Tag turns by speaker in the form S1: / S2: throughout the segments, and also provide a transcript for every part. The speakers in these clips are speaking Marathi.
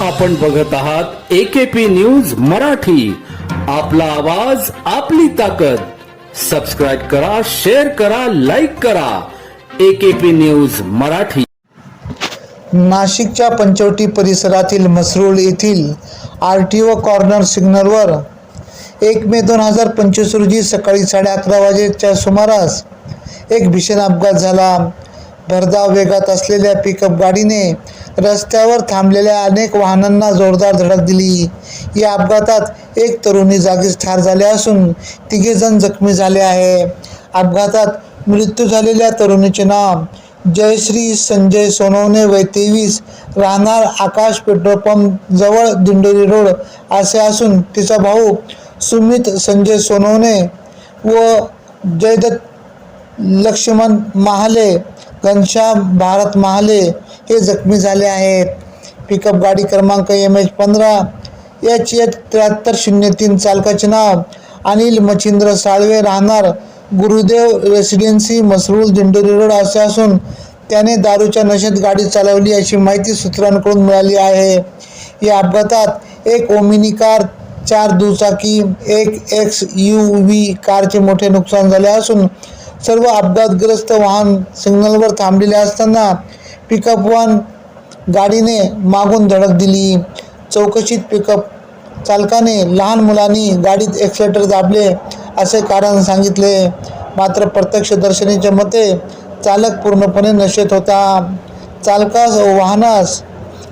S1: आपण बघत आहात एकेपी न्यूज मराठी. आपला आवाज आपली ताकद. सबस्क्राईब करा शेअर करा लाईक करा. AKP news Marathi.
S2: नाशिकच्या पंचवटी परिसरातील मसरूळ येथील आर टी ओ कॉर्नर सिग्नलवर एक मे दोन हजार पंचवीस रोजी सकाळी साडे अकरा वाजेच्या सुमारास एक भीषण अपघात झाला. भरधाव वेगात असलेल्या पिकअप गाडीने रस्त्यावर थांबलेल्या अनेक वाहनांना जोरदार धडक दिली. या अपघातात एक तरुणी जागीच ठार झाले असून तिघे जण जखमी झाले आहे. अपघातात मृत्यू झालेल्या तरुणीचे नाव जयश्री संजय सोनवणे वय तेवीस राहणार आकाश पेट्रोल पंप जवळ दिंडोरी रोड असे असून तिचा भाऊ सुमित संजय सोनवणे व जयदत्त लक्ष्मण महाले घनश्याम भारत महाले हे जखमी झाले आहेत. पिकअप गाडी क्रमांक एम एच पंधरा एच एच त्र्याहत्तर शून्य तीन चालकाचे नाव अनिल मच्छिंद्र साळवे राहणार गुरुदेव रेसिडेन्सी मसरूल दिंडोरी रोड असे असून त्याने दारूच्या नशेत गाडी चालवली अशी माहिती सूत्रांकडून मिळाली आहे. या अपघातात एक ओमिनी कार चार दुचाकी एक एक्स यू व्ही कारचे मोठे नुकसान झाले असून सर्व अपघातग्रस्त वाहन सिग्नलवर थांबलेले असताना पिकअप वाहन गाडीने मागून धडक दिली. चौकशीत पिकअप चालकाने लहान मुलांनी गाडीत एक्सिलेटर दाबले असे कारण सांगितले. मात्र प्रत्यक्षदर्शनीच्या मते चालक पूर्णपणे नशेत होता. चालकास व वाहनास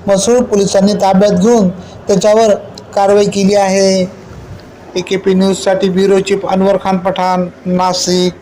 S2: मसूळ पोलिसांनी ताब्यात घेऊन त्याच्यावर कारवाई केली आहे. ए के पी न्यूजसाठी ब्युरो चीफ अनवर खान पठाण नाशिक.